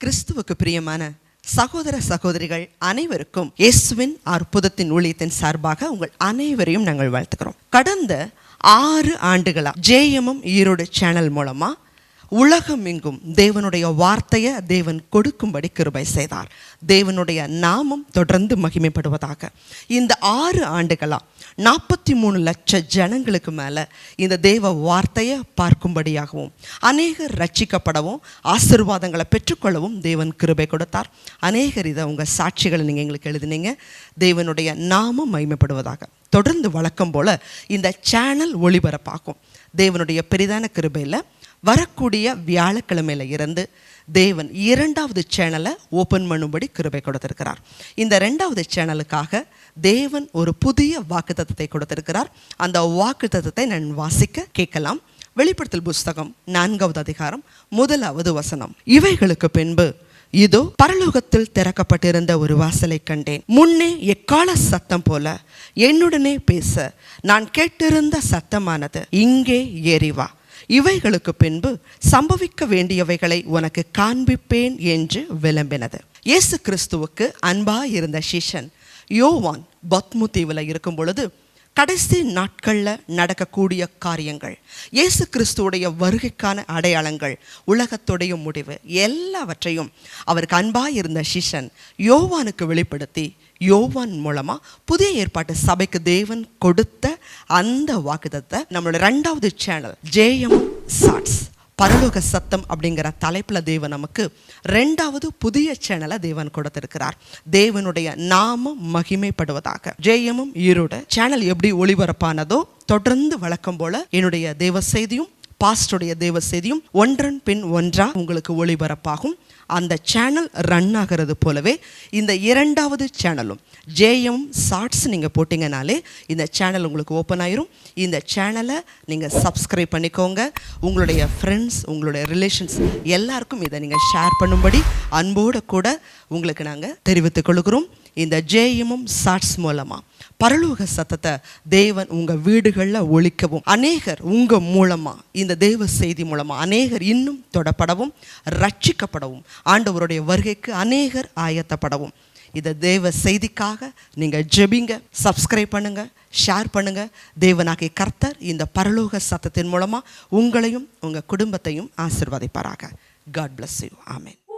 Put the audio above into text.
கிறிஸ்துவுக்கு பிரியமான சகோதர சகோதரிகள் அனைவருக்கும் இயேசுவின் அற்புதத்தின் ஊழியத்தின் சார்பாக உங்கள் அனைவரையும் நாங்கள் வாழ்த்துக்கிறோம். கடந்த ஆறு ஆண்டுகளா ஜேஎம்எம் ஈரோடு சேனல் மூலமா உலகம் எங்கும் தேவனுடைய வார்த்தையை தேவன் கொடுக்கும்படி கிருபை செய்தார். தேவனுடைய நாமம் தொடர்ந்து மகிமைப்படுவதாக. இந்த ஆறு ஆண்டுகளாக நாற்பத்தி மூணு லட்ச ஜனங்களுக்கு மேலே இந்த தேவ வார்த்தையை பார்க்கும்படியாகவும் அநேகர் ரட்சிக்கப்படவும் ஆசீர்வாதங்களை பெற்றுக்கொள்ளவும் தேவன் கிருபை கொடுத்தார். அநேகர் இதை உங்கள் சாட்சிகளை நீங்கள் எங்களுக்கு எழுதினீங்க. தேவனுடைய நாமம் மகிமைப்படுவதாக. தொடர்ந்து வழக்கம் போல் இந்த சேனல் ஒளிபரப்பாகும். தேவனுடைய பெரிதான கிருபையில் வரக்கூடிய வியாழக்கிழமையில இருந்து தேவன் இரண்டாவது சேனலை ஓப்பன் பண்ணும்படி கிருபை கொடுத்திருக்கிறார். இந்த ரெண்டாவது சேனலுக்காக தேவன் ஒரு புதிய வாக்குத்தத்தத்தை கொடுத்திருக்கிறார். அந்த வாக்குத்தத்தத்தை நான் வாசிக்க கேட்கலாம். வெளிப்படுத்தல் புஸ்தகம் நான்காவது அதிகாரம் முதலாவது வசனம். இவைகளுக்கு பின்பு இதோ பரலோகத்தில் திறக்கப்பட்டிருந்த ஒரு வாசலை கண்டேன். முன்னே எக்கால சத்தம் போல என்னுடனே பேச. நான் கேட்டிருந்த சத்தமானது இங்கே ஏறிவா இவைகளுக்கு பின்பு சம்பவிக்க வேண்டியவைகளை உனக்கு காண்பிப்பேன் என்று விளம்பினது. இயேசு கிறிஸ்துவுக்கு அன்பா இருந்த சிஷன் யோவான் பத்மு தீவில் இருக்கும் பொழுது கடைசி நாட்களில் நடக்கக்கூடிய காரியங்கள். இயேசு கிறிஸ்துவுடைய வருகைக்கான அடையாளங்கள் உலகத்துடைய முடிவு எல்லாவற்றையும் அவருக்கு அன்பாக இருந்த சிஷன் யோவானுக்கு வெளிப்படுத்தி யோவான் மூலமா புதிய ஏற்பாட்டு சபைக்கு தேவன் கொடுத்த அந்த வாக்குதத்தை நம்மளோட ரெண்டாவது சேனல் ஜேஎம் சாட்ஸ் பரலோக சத்தம் அப்படிங்கிற தலைப்பில் தேவன் நமக்கு ரெண்டாவது புதிய சேனலை தேவன் கொடுத்திருக்கிறார். தேவனுடைய நாமம் மகிமைப்படுவதாக. ஜெயமும் ஈரோடு. சேனல் எப்படி ஒளிபரப்பானதோ தொடர்ந்து வழக்கம் போல என்னுடைய தேவ செய்தியும் பாஸ்டுடைய தேவ செய்தியும் ஒன்றன் பின் ஒன்றாக உங்களுக்கு ஒளிபரப்பாகும். அந்த சேனல் ரன் ஆகிறது போலவே இந்த இரண்டாவது சேனலும் ஜேஎம் ஷார்ட்ஸ் நீங்கள் போட்டிங்கனாலே இந்த சேனல் உங்களுக்கு ஓப்பன் ஆயிரும். இந்த சேனலை நீங்கள் சப்ஸ்கிரைப் பண்ணிக்கோங்க. உங்களுடைய ஃப்ரெண்ட்ஸ் உங்களுடைய ரிலேஷன்ஸ் எல்லாருக்கும் இதை நீங்கள் ஷேர் பண்ணும்படி அன்போடு கூட உங்களுக்கு நாங்கள் தெரிவித்துக் கொள்கிறோம். இந்த ஜேயமும் சாட்ஸ் மூலமாக பரலோக சத்தத்தை தேவன் உங்கள் வீடுகளில் ஒழிக்கவும். அநேகர் உங்கள் மூலமாக இந்த தேவ செய்தி மூலமாக அநேகர் இன்னும் தொடப்படவும் ரட்சிக்கப்படவும் ஆண்டவருடைய வருகைக்கு அநேகர் ஆயத்தப்படவும். இந்த தேவ செய்திக்காக நீங்கள் ஜெபிங்க சப்ஸ்கிரைப் பண்ணுங்கள் ஷேர் பண்ணுங்கள் தேவனாகிய கர்த்தர் இந்த பரலோக சத்தத்தின் மூலமாக உங்களையும் உங்கள் குடும்பத்தையும் ஆசிர்வதிப்பாராக. God bless you amen